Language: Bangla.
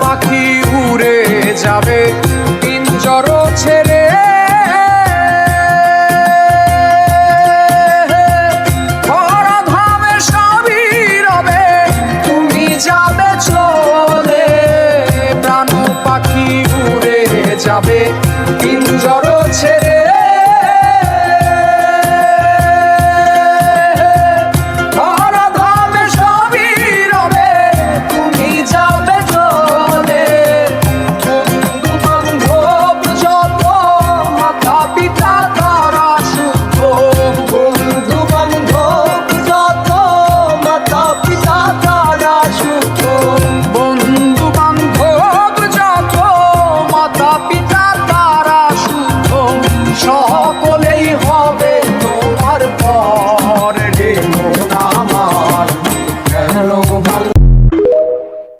পাখি উড়ে যাবে পিঞ্জর ছেড়ে। যাবে উড়ে যাবে ছেড়ে। পিতা তারা সুখ সহ